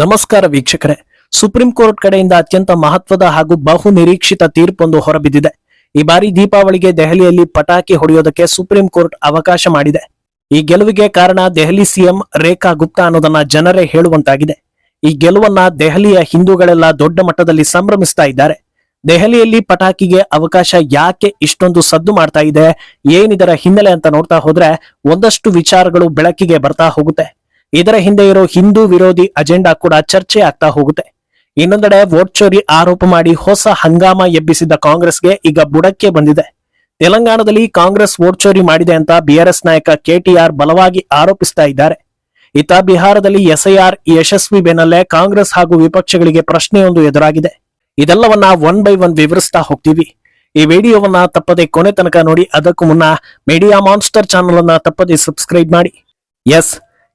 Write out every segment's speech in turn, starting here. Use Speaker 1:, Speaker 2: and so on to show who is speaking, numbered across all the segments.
Speaker 1: ನಮಸ್ಕಾರ ವೀಕ್ಷಕರೇ. Supreme court ಕಡೆಯಿಂದ ಅತ್ಯಂತ ಮಹತ್ವದ ಹಾಗೂ ಬಹು ನಿರೀಕ್ಷಿತ ತೀರ್ಪೊಂದು ಹೊರಬಿದ್ದಿದೆ. ಈ ಬಾರಿ ದೀಪಾವಳಿಗೆ ದೆಹಲಿಯಲ್ಲಿ ಪಟಾಕಿ ಹೊಡೆಯೋದಕ್ಕೆ ಸುಪ್ರೀಂ ಕೋರ್ಟ್ ಅವಕಾಶ ಮಾಡಿದೆ. ಈ ಗೆಲುವಿಗೆ ಕಾರಣ ದೆಹಲಿ ಸಿಎಂ ರೇಖಾ ಗುಪ್ತಾ ಅನ್ನೋದನ್ನ ಜನರೇ ಹೇಳುವಂತಾಗಿದೆ. ಈ ಗೆಲುವನ್ನ ದೆಹಲಿಯ ಹಿಂದೂಗಳೆಲ್ಲ ದೊಡ್ಡ ಮಟ್ಟದಲ್ಲಿ ಸಂಭ್ರಮಿಸ್ತಾ ಇದ್ದಾರೆ. ದೆಹಲಿಯಲ್ಲಿ ಪಟಾಕಿಗೆ ಅವಕಾಶ ಯಾಕೆ ಇಷ್ಟೊಂದು ಸದ್ದು ಮಾಡ್ತಾ ಇದೆ, ಏನಿದರ ಹಿನ್ನೆಲೆ ಅಂತ ನೋಡ್ತಾ ಹೋದ್ರೆ ಒಂದಷ್ಟು ವಿಚಾರಗಳು ಬೆಳಕಿಗೆ ಬರ್ತಾ ಹೋಗುತ್ತೆ. ಇದರ ಹಿಂದೆ ಇರೋ ಹಿಂದೂ ವಿರೋಧಿ ಅಜೆಂಡಾ ಕೂಡ ಚರ್ಚೆ ಆಗ್ತಾ ಹೋಗುತ್ತೆ. ಇನ್ನೊಂದೆಡೆ ವೋಟ್ ಚೋರಿ ಆರೋಪ ಮಾಡಿ ಹೊಸ ಹಂಗಾಮ ಎಬ್ಬಿಸಿದ್ದ ಕಾಂಗ್ರೆಸ್ಗೆ ಈಗ ಬುಡಕ್ಕೆ ಬಂದಿದೆ. ತೆಲಂಗಾಣದಲ್ಲಿ ಕಾಂಗ್ರೆಸ್ ವೋಟ್ ಚೋರಿ ಮಾಡಿದೆ ಅಂತ ಬಿಆರ್ಎಸ್ ನಾಯಕ ಕೆಟಿಆರ್ ಬಲವಾಗಿ ಆರೋಪಿಸ್ತಾ ಇದ್ದಾರೆ. ಇತ್ತ ಬಿಹಾರದಲ್ಲಿ ಎಸ್ಐಆರ್ ಯಶಸ್ವಿ ಬೆನ್ನಲ್ಲೇ ಕಾಂಗ್ರೆಸ್ ಹಾಗೂ ವಿಪಕ್ಷಗಳಿಗೆ ಪ್ರಶ್ನೆಯೊಂದು ಎದುರಾಗಿದೆ. ಇದೆಲ್ಲವನ್ನ ಒನ್ ಬೈ ಒನ್ ವಿವರಿಸ್ತಾ ಹೋಗ್ತೀವಿ. ಈ ವಿಡಿಯೋವನ್ನ ತಪ್ಪದೆ ಕೊನೆ ತನಕ ನೋಡಿ, ಅದಕ್ಕೂ ಮುನ್ನ ಮೀಡಿಯಾ ಮಾನ್ಸ್ಟರ್ ಚಾನಲ್ ಅನ್ನ ತಪ್ಪದೆ ಸಬ್ಸ್ಕ್ರೈಬ್ ಮಾಡಿ. ಎಸ್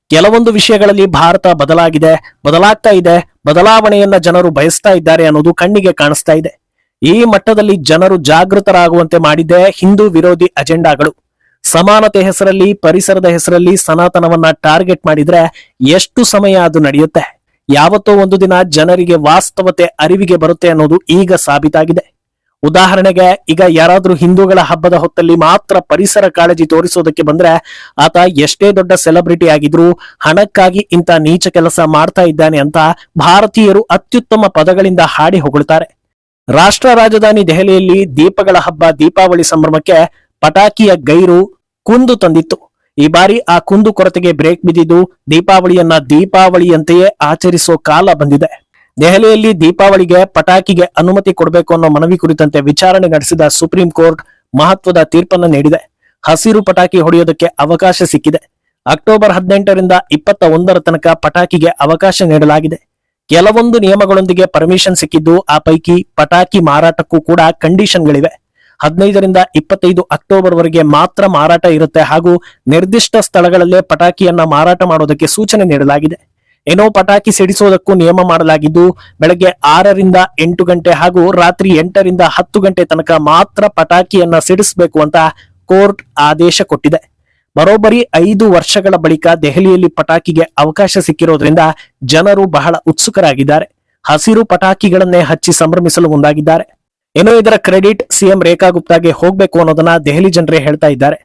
Speaker 1: ಕೆಲವೊಂದು ವಿಷಯಗಳಲ್ಲಿ ಭಾರತ ಬದಲಾಗಿದೆ, ಬದಲಾಗ್ತಾ ಇದೆ, ಬದಲಾವಣೆಯನ್ನ ಜನರು ಬಯಸ್ತಾ ಇದ್ದಾರೆ ಅನ್ನೋದು ಕಣ್ಣಿಗೆ ಕಾಣಿಸ್ತಾ ಇದೆ. ಈ ಮಟ್ಟದಲ್ಲಿ ಜನರು ಜಾಗೃತರಾಗುವಂತೆ ಮಾಡಿದ್ದೇ ಹಿಂದೂ ವಿರೋಧಿ ಅಜೆಂಡಾಗಳು. ಸಮಾನತೆ ಹೆಸರಲ್ಲಿ, ಪರಿಸರದ ಹೆಸರಲ್ಲಿ ಸನಾತನವನ್ನ ಟಾರ್ಗೆಟ್ ಮಾಡಿದ್ರೆ ಎಷ್ಟು ಸಮಯ ಅದು ನಡೆಯುತ್ತೆ? ಯಾವತ್ತೋ ಒಂದು ದಿನ ಜನರಿಗೆ ವಾಸ್ತವತೆ, ಅರಿವಿಗೆ ಬರುತ್ತೆ ಅನ್ನೋದು ಈಗ ಸಾಬೀತಾಗಿದೆ. ಉದಾಹರಣೆಗೆ, ಈಗ ಯಾರಾದ್ರೂ ಹಿಂದೂಗಳ ಹಬ್ಬದ ಹೊತ್ತಲ್ಲಿ ಮಾತ್ರ ಪರಿಸರ ಕಾಳಜಿ ತೋರಿಸೋದಕ್ಕೆ ಬಂದ್ರೆ, ಆತ ಎಷ್ಟೇ ದೊಡ್ಡ ಸೆಲೆಬ್ರಿಟಿ ಆಗಿದ್ರೂ ಹಣಕ್ಕಾಗಿ ಇಂಥ ನೀಚ ಕೆಲಸ ಮಾಡ್ತಾ ಇದ್ದಾನೆ ಅಂತ ಭಾರತೀಯರು ಅತ್ಯುತ್ತಮ ಪದಗಳಿಂದ ಹಾಡಿ ಹೊಗಳ್ತಾರೆ. ರಾಷ್ಟ್ರ ರಾಜಧಾನಿ ದೆಹಲಿಯಲ್ಲಿ ದೀಪಗಳ ಹಬ್ಬ ದೀಪಾವಳಿ ಸಂಭ್ರಮಕ್ಕೆ ಪಟಾಕಿಯ ಗೈರು ಕುಂದು ತಂದಿತ್ತು. ಈ ಬಾರಿ ಆ ಕುಂದು ಕೊರತೆಗೆ ಬ್ರೇಕ್ ಬಿದ್ದಿದ್ದು ದೀಪಾವಳಿಯನ್ನ ದೀಪಾವಳಿಯಂತೆಯೇ ಆಚರಿಸೋ ಕಾಲ ಬಂದಿದೆ. ದೆಹಲಿಯಲ್ಲಿ ದೀಪಾವಳಿಗೆ ಪಟಾಕಿಗೆ ಅನುಮತಿ ಕೊಡಬೇಕು ಅನ್ನೋ ಮನವಿ ಕುರಿತಂತೆ ವಿಚಾರಣೆ ನಡೆಸಿದ ಸುಪ್ರೀಂ ಕೋರ್ಟ್ ಮಹತ್ವದ ತೀರ್ಪನ್ನು ನೀಡಿದೆ. ಹಸಿರು ಪಟಾಕಿ ಹೊಡೆಯೋದಕ್ಕೆ ಅವಕಾಶ ಸಿಕ್ಕಿದೆ. ಅಕ್ಟೋಬರ್ ಹದಿನೆಂಟರಿಂದ ಇಪ್ಪತ್ತ ಒಂದರ ತನಕ ಪಟಾಕಿಗೆ ಅವಕಾಶ ನೀಡಲಾಗಿದೆ. ಕೆಲವೊಂದು ನಿಯಮಗಳೊಂದಿಗೆ ಪರ್ಮಿಷನ್ ಸಿಕ್ಕಿದ್ದು ಆ ಪೈಕಿ ಪಟಾಕಿ ಮಾರಾಟಕ್ಕೂ ಕೂಡ ಕಂಡೀಷನ್ಗಳಿವೆ. ಹದಿನೈದರಿಂದ ಇಪ್ಪತ್ತೈದು ಅಕ್ಟೋಬರ್ ವರೆಗೆ ಮಾತ್ರ ಮಾರಾಟ ಇರುತ್ತೆ ಹಾಗೂ ನಿರ್ದಿಷ್ಟ ಸ್ಥಳಗಳಲ್ಲೇ ಪಟಾಕಿಯನ್ನ ಮಾರಾಟ ಮಾಡೋದಕ್ಕೆ ಸೂಚನೆ ನೀಡಲಾಗಿದೆ. ಏನೋ ಪಟಾಕಿ ಸಿಡಿಸೋದಕ್ಕೂ ನಿಯಮ ಮಾಡಲಾಗಿದ್ದು, ಬೆಳಗ್ಗೆ ಆರರಿಂದ ಎಂಟು ಗಂಟೆ ಹಾಗೂ ರಾತ್ರಿ ಎಂಟರಿಂದ ಹತ್ತು ಗಂಟೆ ತನಕ ಮಾತ್ರ ಪಟಾಕಿಯನ್ನ ಸಿಡಿಸಬೇಕು ಅಂತ ಕೋರ್ಟ್ ಆದೇಶ ಕೊಟ್ಟಿದೆ. ಬರೋಬ್ಬರಿ ಐದು ವರ್ಷಗಳ ಬಳಿಕ ದೆಹಲಿಯಲ್ಲಿ ಪಟಾಕಿಗೆ ಅವಕಾಶ ಸಿಕ್ಕಿರೋದ್ರಿಂದ ಜನರು ಬಹಳ ಉತ್ಸುಕರಾಗಿದ್ದಾರೆ. ಹಸಿರು ಪಟಾಕಿಗಳನ್ನೇ ಹಚ್ಚಿ ಸಂಭ್ರಮಿಸಲು ಮುಂದಾಗಿದ್ದಾರೆ. ಏನೋ ಇದರ ಕ್ರೆಡಿಟ್ ಸಿಎಂ ರೇಖಾ ಗುಪ್ತಾಗೆ ಹೋಗ್ಬೇಕು ಅನ್ನೋದನ್ನ ದೆಹಲಿ ಜನರೇ ಹೇಳ್ತಾ ಇದ್ದಾರೆ.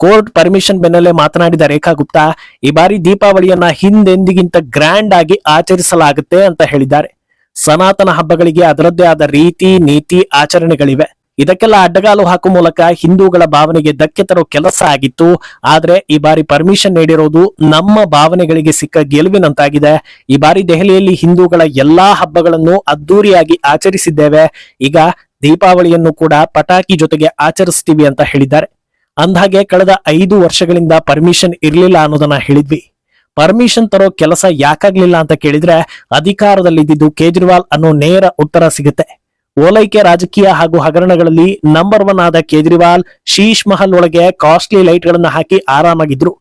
Speaker 1: ಕೋರ್ಟ್ ಪರ್ಮಿಷನ್ ಬೆನ್ನಲ್ಲೇ ಮಾತನಾಡಿದ ರೇಖಾ ಗುಪ್ತಾ, ಈ ಬಾರಿ ದೀಪಾವಳಿಯನ್ನ ಹಿಂದೆಂದಿಗಿಂತ ಗ್ರ್ಯಾಂಡ್ ಆಗಿ ಆಚರಿಸಲಾಗುತ್ತೆ ಅಂತ ಹೇಳಿದ್ದಾರೆ. ಸನಾತನ ಹಬ್ಬಗಳಿಗೆ ಅದರದ್ದೇ ಆದ ರೀತಿ, ನೀತಿ, ಆಚರಣೆಗಳಿವೆ. ಇದಕ್ಕೆಲ್ಲ ಅಡ್ಡಗಾಲು ಹಾಕುವ ಮೂಲಕ ಹಿಂದೂಗಳ ಭಾವನೆಗೆ ಧಕ್ಕೆ ತರೋ ಕೆಲಸ ಆಗಿತ್ತು. ಆದ್ರೆ ಈ ಬಾರಿ ಪರ್ಮಿಷನ್ ನೀಡಿರೋದು ನಮ್ಮ ಭಾವನೆಗಳಿಗೆ ಸಿಕ್ಕ ಗೆಲುವಿನಂತಾಗಿದೆ. ಈ ಬಾರಿ ದೆಹಲಿಯಲ್ಲಿ ಹಿಂದೂಗಳ ಎಲ್ಲಾ ಹಬ್ಬಗಳನ್ನು ಅದ್ದೂರಿಯಾಗಿ ಆಚರಿಸಿದ್ದೇವೆ. ಈಗ ದೀಪಾವಳಿಯನ್ನು ಕೂಡ ಪಟಾಕಿ ಜೊತೆಗೆ ಆಚರಿಸ್ತೀವಿ ಅಂತ ಹೇಳಿದ್ದಾರೆ. ಅಂದ್ಹಾಗೆ ಕಳೆದ ಐದು ವರ್ಷಗಳಿಂದ ಪರ್ಮಿಷನ್ ಇರಲಿಲ್ಲ ಅನ್ನೋದನ್ನ ಹೇಳಿದ್ವಿ. ಪರ್ಮಿಷನ್ ತರೋ ಕೆಲಸ ಯಾಕಾಗ್ಲಿಲ್ಲ ಅಂತ ಕೇಳಿದ್ರೆ ಅಧಿಕಾರದಲ್ಲಿದ್ದು ಕೇಜ್ರಿವಾಲ್ ಅನ್ನೋ ನೇರ ಉತ್ತರ ಸಿಗುತ್ತೆ. ಓಲೈಕೆ ರಾಜಕೀಯ ಹಾಗೂ ಹಗರಣಗಳಲ್ಲಿ ನಂಬರ್ ಒನ್ ಆದ ಕೇಜ್ರಿವಾಲ್ ಶೀಶ್ ಮಹಲ್ ಒಳಗೆ ಕಾಸ್ಟ್ಲಿ ಲೈಟ್ ಗಳನ್ನ ಹಾಕಿ ಆರಾಮಾಗಿದ್ರು.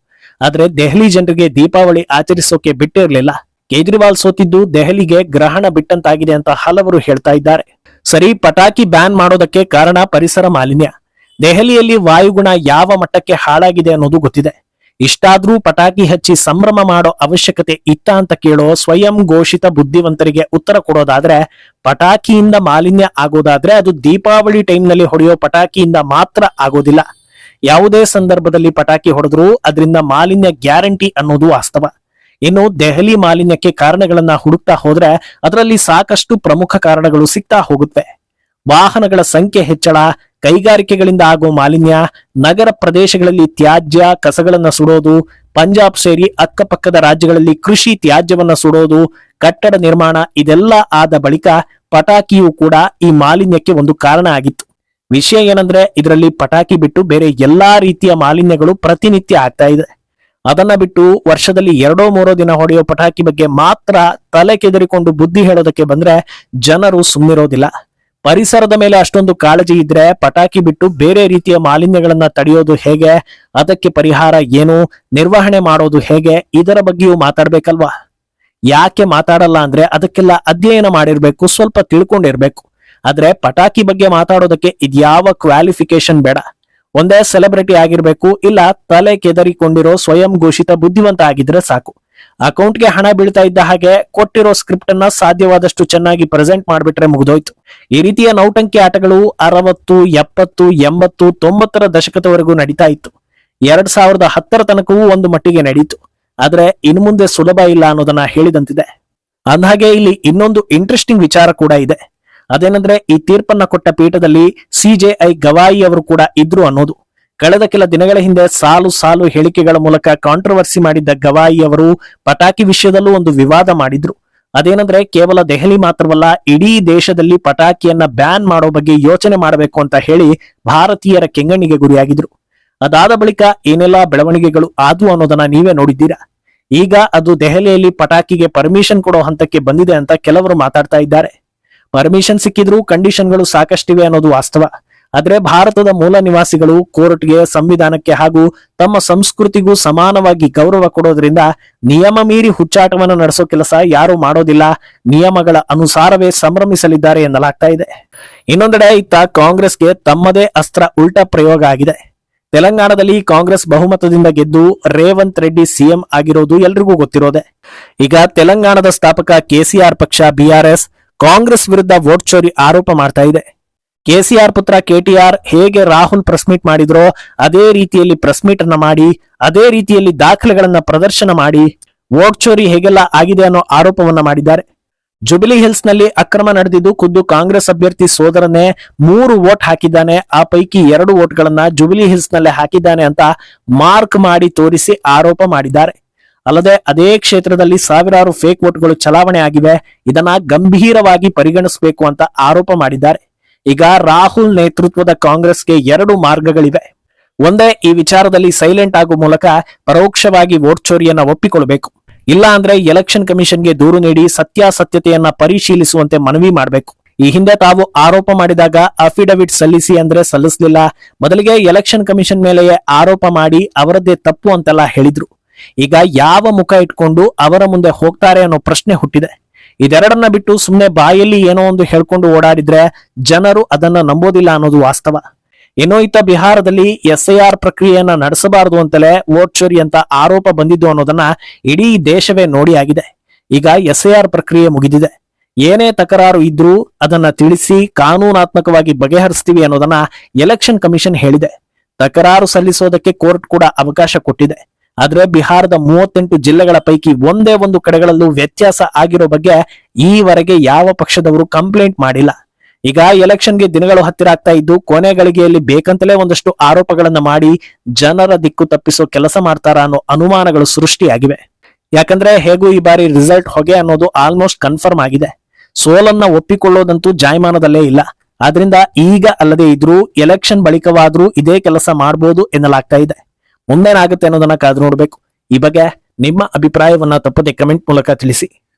Speaker 1: ಆದ್ರೆ ದೆಹಲಿ ಜನರಿಗೆ ದೀಪಾವಳಿ ಆಚರಿಸೋಕೆ ಬಿಟ್ಟಿರ್ಲಿಲ್ಲ. ಕೇಜ್ರಿವಾಲ್ ಸೋತಿದ್ದು ದೆಹಲಿಗೆ ಗ್ರಹಣ ಬಿಟ್ಟಂತಾಗಿದೆ ಅಂತ ಹಲವರು ಹೇಳ್ತಾ ಇದ್ದಾರೆ. ಸರಿ, ಪಟಾಕಿ ಬ್ಯಾನ್ ಮಾಡೋದಕ್ಕೆ ಕಾರಣ ಪರಿಸರ ಮಾಲಿನ್ಯ. ದೆಹಲಿಯಲ್ಲಿ ವಾಯುಗುಣ ಯಾವ ಮಟ್ಟಕ್ಕೆ ಹಾಳಾಗಿದೆ ಅನ್ನೋದು ಗೊತ್ತಿದೆ. ಇಷ್ಟಾದ್ರೂ ಪಟಾಕಿ ಹಚ್ಚಿ ಸಂಭ್ರಮ ಮಾಡೋ ಅವಶ್ಯಕತೆ ಇತ್ತ ಅಂತ ಕೇಳೋ ಸ್ವಯಂ ಘೋಷಿತ ಬುದ್ಧಿವಂತರಿಗೆ ಉತ್ತರ ಕೊಡೋದಾದ್ರೆ, ಪಟಾಕಿಯಿಂದ ಮಾಲಿನ್ಯ ಆಗೋದಾದ್ರೆ ಅದು ದೀಪಾವಳಿ ಟೈಮ್ನಲ್ಲಿ ಹೊಡೆಯೋ ಪಟಾಕಿಯಿಂದ ಮಾತ್ರ ಆಗೋದಿಲ್ಲ. ಯಾವುದೇ ಸಂದರ್ಭದಲ್ಲಿ ಪಟಾಕಿ ಹೊಡೆದ್ರೂ ಅದರಿಂದ ಮಾಲಿನ್ಯ ಗ್ಯಾರಂಟಿ ಅನ್ನೋದು ವಾಸ್ತವ. ಇನ್ನು ದೆಹಲಿ ಮಾಲಿನ್ಯಕ್ಕೆ ಕಾರಣಗಳನ್ನ ಹುಡುಕ್ತಾ ಹೋದ್ರೆ ಅದರಲ್ಲಿ ಸಾಕಷ್ಟು ಪ್ರಮುಖ ಕಾರಣಗಳು ಸಿಗ್ತಾ ಹೋಗುತ್ತವೆ ವಾಹನಗಳ ಸಂಖ್ಯೆ ಹೆಚ್ಚಳ ಕೈಗಾರಿಕೆಗಳಿಂದ ಆಗೋ ಮಾಲಿನ್ಯ, ನಗರ ಪ್ರದೇಶಗಳಲ್ಲಿ ತ್ಯಾಜ್ಯ ಕಸಗಳನ್ನು ಸುಡೋದು, ಪಂಜಾಬ್ ಸೇರಿ ಅಕ್ಕಪಕ್ಕದ ರಾಜ್ಯಗಳಲ್ಲಿ ಕೃಷಿ ತ್ಯಾಜ್ಯವನ್ನ ಸುಡೋದು, ಕಟ್ಟಡ ನಿರ್ಮಾಣ ಇದೆಲ್ಲ ಆದ ಬಳಿಕ ಪಟಾಕಿಯೂ ಕೂಡ ಈ ಮಾಲಿನ್ಯಕ್ಕೆ ಒಂದು ಕಾರಣ ಆಗಿತ್ತು. ವಿಷಯ ಏನಂದ್ರೆ ಇದರಲ್ಲಿ ಪಟಾಕಿ ಬಿಟ್ಟು ಬೇರೆ ಎಲ್ಲಾ ರೀತಿಯ ಮಾಲಿನ್ಯಗಳು ಪ್ರತಿನಿತ್ಯ ಆಗ್ತಾ ಇದೆ. ಅದನ್ನ ಬಿಟ್ಟು ವರ್ಷದಲ್ಲಿ ಎರಡೋ ಮೂರೋ ದಿನ ಹೊಡೆಯೋ ಪಟಾಕಿ ಬಗ್ಗೆ ಮಾತ್ರ ತಲೆ ಕೆದರಿಕೊಂಡು ಬುದ್ಧಿ ಹೇಳೋದಕ್ಕೆ ಬಂದ್ರೆ ಜನರು ಸುಮ್ಮಿರೋದಿಲ್ಲ ಪರಿಸರದ ಮೇಲೆ ಅಷ್ಟೊಂದು ಕಾಳಜಿ ಇದ್ರೆ ಪಟಾಕಿ ಬಿಟ್ಟು ಬೇರೆ ರೀತಿಯ ಮಾಲಿನ್ಯಗಳನ್ನ ತಡೆಯೋದು ಹೇಗೆ? ಅದಕ್ಕೆ ಪರಿಹಾರ ಏನು? ನಿರ್ವಹಣೆ ಮಾಡೋದು ಹೇಗೆ? ಇದರ ಬಗ್ಗೆಯೂ ಮಾತಾಡ್ಬೇಕಲ್ವಾ? ಯಾಕೆ ಮಾತಾಡಲ್ಲ ಅಂದ್ರೆ ಅದಕ್ಕೆಲ್ಲ ಅಧ್ಯಯನ ಮಾಡಿರ್ಬೇಕು, ಸ್ವಲ್ಪ ತಿಳ್ಕೊಂಡಿರ್ಬೇಕು. ಆದ್ರೆ ಪಟಾಕಿ ಬಗ್ಗೆ ಮಾತಾಡೋದಕ್ಕೆ ಇದ್ಯಾವ ಕ್ವಾಲಿಫಿಕೇಶನ್ ಬೇಡ. ಒಂದೇ ಸೆಲೆಬ್ರಿಟಿ ಆಗಿರ್ಬೇಕು, ಇಲ್ಲ ತಲೆ ಕೆದರಿಕೊಂಡಿರೋ ಸ್ವಯಂ ಘೋಷಿತ ಬುದ್ಧಿವಂತ ಆಗಿದ್ರೆ ಸಾಕು. ಅಕೌಂಟ್ಗೆ ಹಣ ಬೀಳ್ತಾ ಇದ್ದ ಹಾಗೆ ಕೊಟ್ಟಿರೋ ಸ್ಕ್ರಿಪ್ಟ್ ಅನ್ನ ಸಾಧ್ಯವಾದಷ್ಟು ಚೆನ್ನಾಗಿ ಪ್ರೆಸೆಂಟ್ ಮಾಡಿಬಿಟ್ರೆ ಮುಗಿದೋಯ್ತು. ಈ ರೀತಿಯ ನೌಟಂಕಿ ಆಟಗಳು ಅರವತ್ತು, ಎಪ್ಪತ್ತು, ಎಂಬತ್ತು, ತೊಂಬತ್ತರ ದಶಕದವರೆಗೂ ನಡೀತಾ ಇತ್ತು. ಎರಡ್ ಸಾವಿರದ ಹತ್ತರ ತನಕವೂ ಒಂದು ಮಟ್ಟಿಗೆ ನಡೀತು. ಆದ್ರೆ ಇನ್ನು ಮುಂದೆ ಸುಲಭ ಇಲ್ಲ ಅನ್ನೋದನ್ನ ಹೇಳಿದಂತಿದೆ. ಅಂದಹಾಗೆ ಇಲ್ಲಿ ಇನ್ನೊಂದು ಇಂಟ್ರೆಸ್ಟಿಂಗ್ ವಿಚಾರ ಕೂಡ ಇದೆ. ಅದೇನಂದ್ರೆ ಈ ತೀರ್ಪನ್ನ ಕೊಟ್ಟ ಪೀಠದಲ್ಲಿ ಸಿಜೆಐ ಗವಾಯಿ ಅವರು ಕೂಡ ಇದ್ರು ಅನ್ನೋದು. ಕಳೆದ ಕೆಲ ದಿನಗಳ ಹಿಂದೆ ಸಾಲು ಸಾಲು ಹೇಳಿಕೆಗಳ ಮೂಲಕ ಕಾಂಟ್ರವರ್ಸಿ ಮಾಡಿದ್ದ ಗವಾಯಿ ಅವರು ಪಟಾಕಿ ವಿಷಯದಲ್ಲೂ ಒಂದು ವಿವಾದ ಮಾಡಿದ್ರು. ಅದೇನಂದ್ರೆ ಕೇವಲ ದೆಹಲಿ ಮಾತ್ರವಲ್ಲ, ಇಡೀ ದೇಶದಲ್ಲಿ ಪಟಾಕಿಯನ್ನ ಬ್ಯಾನ್ ಮಾಡೋ ಬಗ್ಗೆ ಯೋಚನೆ ಮಾಡಬೇಕು ಅಂತ ಹೇಳಿ ಭಾರತೀಯರ ಕೆಂಗಣ್ಣಿಗೆ ಗುರಿಯಾಗಿದ್ರು. ಅದಾದ ಬಳಿಕ ಏನೆಲ್ಲಾ ಬೆಳವಣಿಗೆಗಳು ಆದ್ವು ಅನ್ನೋದನ್ನ ನೀವೇ ನೋಡಿದ್ದೀರಾ? ಈಗ ಅದು ದೆಹಲಿಯಲ್ಲಿ ಪಟಾಕಿಗೆ ಪರ್ಮಿಷನ್ ಕೊಡೋ ಹಂತಕ್ಕೆ ಬಂದಿದೆ ಅಂತ ಕೆಲವರು ಮಾತಾಡ್ತಾ ಇದ್ದಾರೆ. ಪರ್ಮಿಷನ್ ಸಿಕ್ಕಿದ್ರೂ ಕಂಡೀಷನ್ಗಳು ಸಾಕಷ್ಟಿವೆ ಅನ್ನೋದು ವಾಸ್ತವ. ಆದ್ರೆ ಭಾರತದ ಮೂಲ ನಿವಾಸಿಗಳು ಕೋರ್ಟ್ಗೆ ಸಂವಿಧಾನಕ್ಕೆ ಹಾಗೂ ತಮ್ಮ ಸಂಸ್ಕೃತಿಗೂ ಸಮಾನವಾಗಿ ಗೌರವ ಕೊಡೋದ್ರಿಂದ ನಿಯಮ ಮೀರಿ ಹುಚ್ಚಾಟವನ್ನು ನಡೆಸೋ ಕೆಲಸ ಯಾರು ಮಾಡೋದಿಲ್ಲ. ನಿಯಮಗಳ ಅನುಸಾರವೇ ಸಂಭ್ರಮಿಸಲಿದ್ದಾರೆ ಎನ್ನಲಾಗ್ತಾ ಇದೆ. ಇನ್ನೊಂದೆಡೆ ಇತ್ತ ಕಾಂಗ್ರೆಸ್ಗೆ ತಮ್ಮದೇ ಅಸ್ತ್ರ ಉಲ್ಟಾ ಪ್ರಯೋಗ ಆಗಿದೆ. ತೆಲಂಗಾಣದಲ್ಲಿ ಕಾಂಗ್ರೆಸ್ ಬಹುಮತದಿಂದ ಗೆದ್ದು ರೇವಂತ್ ರೆಡ್ಡಿ ಸಿಎಂ ಆಗಿರೋದು ಎಲ್ರಿಗೂ ಗೊತ್ತಿರೋದೆ. ಈಗ ತೆಲಂಗಾಣದ ಸ್ಥಾಪಕ ಕೆಸಿಆರ್ ಪಕ್ಷ ಬಿಆರ್ಎಸ್ ಕಾಂಗ್ರೆಸ್ ವಿರುದ್ಧ ವೋಟ್ ಚೋರಿ ಆರೋಪ ಮಾಡ್ತಾ ಇದೆ. ಕೆಸಿಆರ್ ಪುತ್ರ ಕೆಟಿಆರ್ ಹೇಗೆ ರಾಹುಲ್ ಪ್ರೆಸ್ ಮೀಟ್ ಮಾಡಿದ್ರೋ ಅದೇ ರೀತಿಯಲ್ಲಿ ಪ್ರೆಸ್ ಮೀಟ್ ಅನ್ನ ಮಾಡಿ, ಅದೇ ರೀತಿಯಲ್ಲಿ ದಾಖಲೆಗಳನ್ನ ಪ್ರದರ್ಶನ ಮಾಡಿ ವೋಟ್ ಚೋರಿ ಹೇಗೆಲ್ಲ ಆಗಿದೆ ಅನ್ನೋ ಆರೋಪವನ್ನ ಮಾಡಿದ್ದಾರೆ. ಜುಬಿಲಿ ಹಿಲ್ಸ್ನಲ್ಲಿ ಅಕ್ರಮ ನಡೆದಿದ್ದು ಖುದ್ದು ಕಾಂಗ್ರೆಸ್ ಅಭ್ಯರ್ಥಿ ಸೋದರನೇ ಮೂರು ವೋಟ್ ಹಾಕಿದ್ದಾನೆ, ಆ ಪೈಕಿ ಎರಡು ವೋಟ್ಗಳನ್ನ ಜುಬಿಲಿ ಹಿಲ್ಸ್ನಲ್ಲಿ ಹಾಕಿದ್ದಾನೆ ಅಂತ ಮಾರ್ಕ್ ಮಾಡಿ ತೋರಿಸಿ ಆರೋಪ ಮಾಡಿದ್ದಾರೆ. ಅಲ್ಲದೆ ಅದೇ ಕ್ಷೇತ್ರದಲ್ಲಿ ಸಾವಿರಾರು ಫೇಕ್ ವೋಟ್ಗಳು ಚಲಾವಣೆ ಆಗಿವೆ, ಇದನ್ನ ಗಂಭೀರವಾಗಿ ಪರಿಗಣಿಸಬೇಕು ಅಂತ ಆರೋಪ ಮಾಡಿದ್ದಾರೆ. ಈಗ ರಾಹುಲ್ ನೇತೃತ್ವದ ಕಾಂಗ್ರೆಸ್ಗೆ ಎರಡು ಮಾರ್ಗಗಳಿವೆ. ಒಂದೇ, ಈ ವಿಚಾರದಲ್ಲಿ ಸೈಲೆಂಟ್ ಆಗುವ ಮೂಲಕ ಪರೋಕ್ಷವಾಗಿ ವೋಟ್ ಚೋರಿಯನ್ನ ಒಪ್ಪಿಕೊಳ್ಬೇಕು ಇಲ್ಲ ಅಂದ್ರೆ ಎಲೆಕ್ಷನ್ ಕಮಿಷನ್ಗೆ ದೂರು ನೀಡಿ ಸತ್ಯಾಸತ್ಯತೆಯನ್ನ ಪರಿಶೀಲಿಸುವಂತೆ ಮನವಿ ಮಾಡಬೇಕು. ಈ ಹಿಂದೆ ತಾವು ಆರೋಪ ಮಾಡಿದಾಗ ಅಫಿಡವಿಟ್ ಸಲ್ಲಿಸಿ ಅಂದ್ರೆ ಸಲ್ಲಿಸಲಿಲ್ಲ. ಮೊದಲಿಗೆ ಎಲೆಕ್ಷನ್ ಕಮಿಷನ್ ಮೇಲೆಯೇ ಆರೋಪ ಮಾಡಿ ಅವರದ್ದೇ ತಪ್ಪು ಅಂತೆಲ್ಲ ಹೇಳಿದ್ರು. ಈಗ ಯಾವ ಮುಖ ಇಟ್ಕೊಂಡು ಅವರ ಮುಂದೆ ಹೋಗ್ತಾರೆ ಅನ್ನೋ ಪ್ರಶ್ನೆ ಹುಟ್ಟಿದೆ. ಇದೆರಡನ್ನ ಬಿಟ್ಟು ಸುಮ್ಮನೆ ಬಾಯಲ್ಲಿ ಏನೋ ಒಂದು ಹೇಳ್ಕೊಂಡು ಓಡಾಡಿದ್ರೆ ಜನರು ಅದನ್ನ ನಂಬೋದಿಲ್ಲ ಅನ್ನೋದು ವಾಸ್ತವ. ಏನೋ ಇತ್ತ ಬಿಹಾರದಲ್ಲಿ ಎಸ್ ಐ ಆರ್ ಪ್ರಕ್ರಿಯೆಯನ್ನ ನಡೆಸಬಾರದು ಅಂತಲೇ ವೋಟ್ ಚೋರಿ ಅಂತ ಆರೋಪ ಬಂದಿದ್ದು ಅನ್ನೋದನ್ನ ಇಡೀ ದೇಶವೇ ನೋಡಿ ಆಗಿದೆ. ಈಗ ಎಸ್ ಐ ಆರ್ ಪ್ರಕ್ರಿಯೆ ಮುಗಿದಿದೆ. ಏನೇ ತಕರಾರು ಇದ್ರೂ ಅದನ್ನ ತಿಳಿಸಿ ಕಾನೂನಾತ್ಮಕವಾಗಿ ಬಗೆಹರಿಸ್ತೀವಿ ಅನ್ನೋದನ್ನ ಎಲೆಕ್ಷನ್ ಕಮಿಷನ್ ಹೇಳಿದೆ. ತಕರಾರು ಸಲ್ಲಿಸೋದಕ್ಕೆ ಕೋರ್ಟ್ ಕೂಡ ಅವಕಾಶ ಕೊಟ್ಟಿದೆ. ಆದ್ರೆ ಬಿಹಾರದ ಮೂವತ್ತೆಂಟು ಜಿಲ್ಲೆಗಳ ಪೈಕಿ ಒಂದೇ ಒಂದು ಕಡೆಗಳಲ್ಲೂ ವ್ಯತ್ಯಾಸ ಆಗಿರೋ ಬಗ್ಗೆ ಈವರೆಗೆ ಯಾವ ಪಕ್ಷದವರು ಕಂಪ್ಲೇಂಟ್ ಮಾಡಿಲ್ಲ. ಈಗ ಎಲೆಕ್ಷನ್ಗೆ ದಿನಗಳು ಹತ್ತಿರ ಆಗ್ತಾ ಇದ್ದು ಕೊನೆ ಗಳಿಗೆಯಲ್ಲಿ ಬೇಕಂತಲೇ ಒಂದಷ್ಟು ಆರೋಪಗಳನ್ನ ಮಾಡಿ ಜನರ ದಿಕ್ಕು ತಪ್ಪಿಸೋ ಕೆಲಸ ಮಾಡ್ತಾರ ಅನ್ನೋ ಅನುಮಾನಗಳು ಸೃಷ್ಟಿಯಾಗಿವೆ. ಯಾಕಂದ್ರೆ ಹೇಗೂ ಈ ಬಾರಿ ರಿಸಲ್ಟ್ ಹೊಗೆ ಅನ್ನೋದು ಆಲ್ಮೋಸ್ಟ್ ಕನ್ಫರ್ಮ್ ಆಗಿದೆ. ಸೋಲನ್ನ ಒಪ್ಪಿಕೊಳ್ಳೋದಂತೂ ಜಾಯಮಾನದಲ್ಲೇ ಇಲ್ಲ. ಆದ್ರಿಂದ ಈಗ ಅಲ್ಲದೆ ಇದ್ರೂ ಎಲೆಕ್ಷನ್ ಬಳಿಕವಾದ್ರೂ ಇದೇ ಕೆಲಸ ಮಾಡಬಹುದು ಎನ್ನಲಾಗ್ತಾ ಇದೆ. ಮುಂದೇನಾಗುತ್ತೆ ಅನ್ನೋದನ್ನ ಕಾದು ನೋಡ್ಬೇಕು. ಈ ಬಗ್ಗೆ ನಿಮ್ಮ ಅಭಿಪ್ರಾಯವನ್ನ ತಪ್ಪದೆ ಕಮೆಂಟ್ ಮೂಲಕ ತಿಳಿಸಿ.